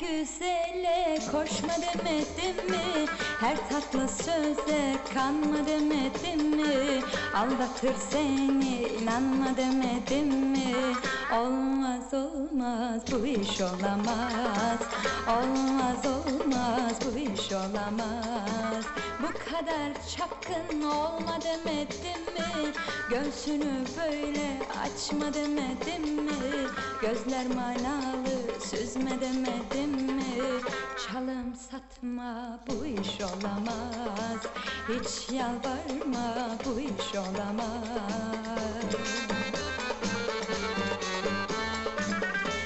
Güzele koşma demedim mi? Her tatlı söze kanma demedim mi? Aldatır seni inanma demedim mi? Olmaz olmaz bu iş olamaz Olmaz olmaz bu iş olamaz Bu kadar çapkın olma demedim mi? Göğsünü böyle açma demedim mi? Gözler manalı süzme demedim mi? Çalım satma bu iş olamaz. Hiç yalvarma bu iş olamaz.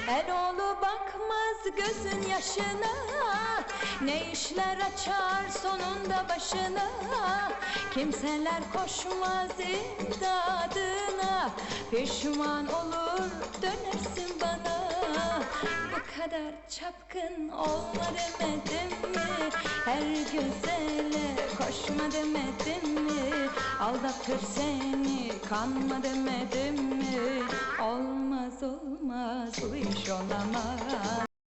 Eroğlu bakmaz gözün yaşına. Ne işler açar sonunda başına. Kimseler koşmaz imdadına. Pişman olur çapkın olma demedim mi? Her güzele koşma demedim mi? Aldatır seni kanma demedim mi? Olmaz olmaz bu iş olamaz